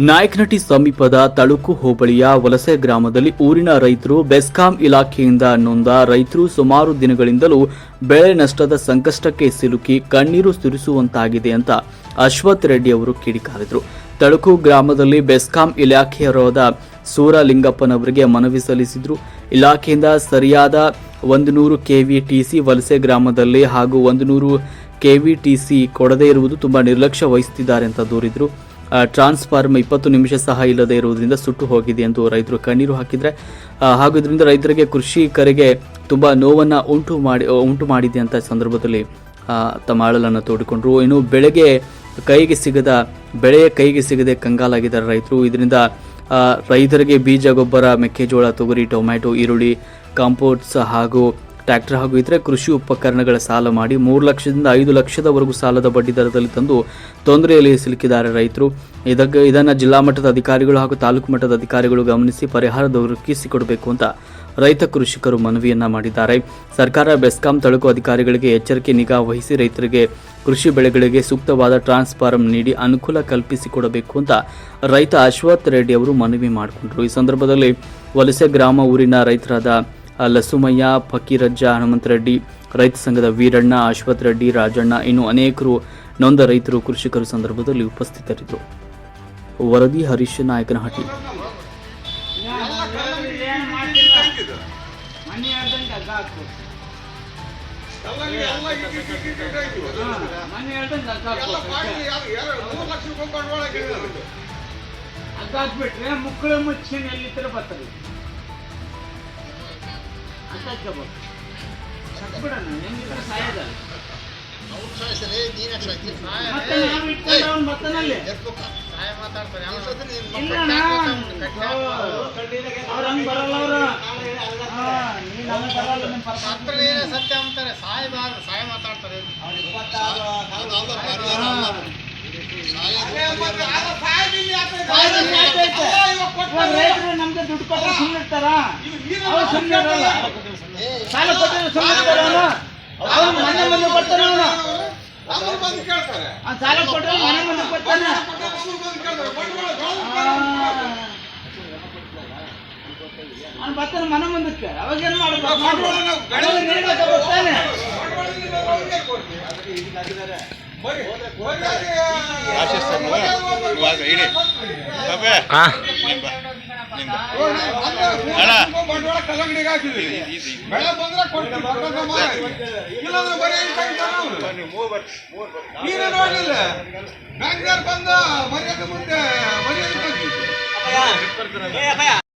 ನಾಯಕನಟಿ ಸಮೀಪದ ತಳುಕು ಹೋಬಳಿಯ ವಲಸೆ ಗ್ರಾಮದಲ್ಲಿ ಊರಿನ ರೈತರು ಬೆಸ್ಕಾಂ ಇಲಾಖೆಯಿಂದ ನೊಂದ ರೈತರು ಸುಮಾರು ದಿನಗಳಿಂದಲೂ ಬೆಳೆ ನಷ್ಟದ ಸಂಕಷ್ಟಕ್ಕೆ ಸಿಲುಕಿ ಕಣ್ಣೀರು ಸುರಿಸುವಂತಾಗಿದೆ ಅಂತ ಅಶ್ವಥ್ ರೆಡ್ಡಿ ಅವರು ಕಿಡಿಕಾರಿದರು. ತಳುಕು ಗ್ರಾಮದಲ್ಲಿ ಬೆಸ್ಕಾಂ ಇಲಾಖೆಯರಾದ ಸೂರಲಿಂಗಪ್ಪನವರಿಗೆ ಮನವಿ ಸಲ್ಲಿಸಿದ್ರು. ಇಲಾಖೆಯಿಂದ ಸರಿಯಾದ ಒಂದು ನೂರು ಕೆವಿಟಿಸಿ ವಲಸೆ ಗ್ರಾಮದಲ್ಲಿ ಹಾಗೂ ಒಂದು ನೂರು ಕೆವಿಟಿಸಿ ಕೊಡದೇ ಇರುವುದು ತುಂಬಾ ನಿರ್ಲಕ್ಷ್ಯ ವಹಿಸುತ್ತಿದ್ದಾರೆ ಅಂತ ದೂರಿದ್ರು. ಟ್ರಾನ್ಸ್ಫಾರ್ಮ್ ಇಪ್ಪತ್ತು ನಿಮಿಷ ಸಹ ಇಲ್ಲದೆ ಇರುವುದರಿಂದ ಸುಟ್ಟು ಹೋಗಿದೆ ಎಂದು ರೈತರು ಕಣ್ಣೀರು ಹಾಕಿದರೆ. ಹಾಗೂ ಇದರಿಂದ ರೈತರಿಗೆ ಕೃಷಿಕರಿಗೆ ತುಂಬ ನೋವನ್ನು ಉಂಟು ಮಾಡಿ, ಉಂಟು ಮಾಡಿದೆ ಅಂತ ಸಂದರ್ಭದಲ್ಲಿ ತಮ್ಮ ಅಳಲನ್ನು ತೋಡಿಕೊಂಡರು. ಇನ್ನು ಬೆಳೆಗೆ ಕೈಗೆ ಸಿಗದ, ಬೆಳೆಯ ಕೈಗೆ ಸಿಗದೆ ಕಂಗಾಲಾಗಿದ್ದಾರೆ ರೈತರು. ಇದರಿಂದ ರೈತರಿಗೆ ಬೀಜ, ಗೊಬ್ಬರ, ಮೆಕ್ಕೆಜೋಳ, ತೊಗರಿ, ಟೊಮ್ಯಾಟೊ, ಈರುಳ್ಳಿ, ಕಾಂಪೋಟ್ಸ್ ಹಾಗೂ ಟ್ರ್ಯಾಕ್ಟರ್ ಹಾಗೂ ಇತರೆ ಕೃಷಿ ಉಪಕರಣಗಳ ಸಾಲ ಮಾಡಿ ಮೂರು ಲಕ್ಷದಿಂದ ಐದು ಲಕ್ಷದವರೆಗೂ ಸಾಲದ ಬಡ್ಡಿ ದರದಲ್ಲಿ ತಂದು ತೊಂದರೆಯಲ್ಲಿ ಸಿಲುಕಿದ್ದಾರೆ ರೈತರು. ಇದಕ್ಕೆ ಇದನ್ನು ಜಿಲ್ಲಾ ಮಟ್ಟದ ಅಧಿಕಾರಿಗಳು ಹಾಗೂ ತಾಲೂಕು ಮಟ್ಟದ ಅಧಿಕಾರಿಗಳು ಗಮನಿಸಿ ಪರಿಹಾರ ದೊರಕಿಸಿಕೊಡಬೇಕು ಅಂತ ರೈತ ಕೃಷಿಕರು ಮನವಿಯನ್ನ ಮಾಡಿದ್ದಾರೆ. ಸರ್ಕಾರ ಬೆಸ್ಕಾಂ ತಳುಕು ಅಧಿಕಾರಿಗಳಿಗೆ ಎಚ್ಚರಿಕೆ ನಿಗಾ ವಹಿಸಿ ರೈತರಿಗೆ ಕೃಷಿ ಬೆಳೆಗಳಿಗೆ ಸೂಕ್ತವಾದ ಟ್ರಾನ್ಸ್ಫಾರಂ ನೀಡಿ ಅನುಕೂಲ ಕಲ್ಪಿಸಿಕೊಡಬೇಕು ಅಂತ ರೈತ ಅಶ್ವಥ್ ರೆಡ್ಡಿ ಅವರು ಮನವಿ ಮಾಡಿಕೊಂಡರು. ಈ ಸಂದರ್ಭದಲ್ಲಿ ವಲಸೆ ಗ್ರಾಮ ಊರಿನ ರೈತರಾದ ಲಸುಮಯ್ಯ ಫಕೀರಜ್ಜ ಹನುಮಂತರೆಡ್ಡಿ ರೈತ ಸಂಘದ ವೀರಣ್ಣ, ಅಶ್ವಥ್ ರೆಡ್ಡಿ, ರಾಜಣ್ಣ, ಇನ್ನು ಅನೇಕರು ನೊಂದ ರೈತರು, ಕೃಷಿಕರು ಸಂದರ್ಭದಲ್ಲಿ ಉಪಸ್ಥಿತರಿದ್ದರು. ವರದಿ ಹರೀಶ್ ನಾಯಕನಹಟ್ಟಿ. ಮಕ್ಕಳು ಮುಚ್ಚಿನ ಎಲ್ಲಿ ತರ ಹಾಕ್ಬೇಕು ಅವ್ರು ಹಂಗ್ ಬರಲ್ಲ ಅವ್ರು ಹಾ, ನೀನ್ ಹಂಗ್ ಬರಲ್ಲ ನಿಮ್ ಪರ್ಸನಲ್ ಸತ್ಯ ಅಂತಾರೆ ಸಾಯ ಮಾತಾಡ್ತಾರೆ ಇವಾಗ ರೈತರು ದುಡ್ಡು ಕೊಟ್ಟರೆ ಸುಮ್ಮನೆ ಇರ್ತಾರ? ಅವ್ರು ಸುಮ್ಮನೆ ಇರಲ್ಲ. ಸಾಲ ಕೊಟ್ಟರೆ ಸುಮ್ಮನೆ ಇರ್ತಾರ ಅವನು ಮನೆ ಮನೆ ಕೊಡ್ತಾನೆ ಅವನು ಆ ಸಾಲ ಕೊಟ್ಟರೆ ಮನೆ ಮನೆ ಕೊಡ್ತಾನೆ ಅವ್ನು ಬರ್ತಾನೆ ಮನೆ ಮುಂದಕ್ಕೆ. ಅವಾಗ ಏನ್ ಮಾಡ್ಬೇಕು? ಬರ್ತಾನೆ. ನೀನೇ ನೋಡ್ಲಿಲ್ಲ ಬ್ಯಾಂಕ್ದಾರ್ ಬಂದ ಮರ್ಯಾದೆ ಮುಂದೆ ಮರ್ಯಾದೆ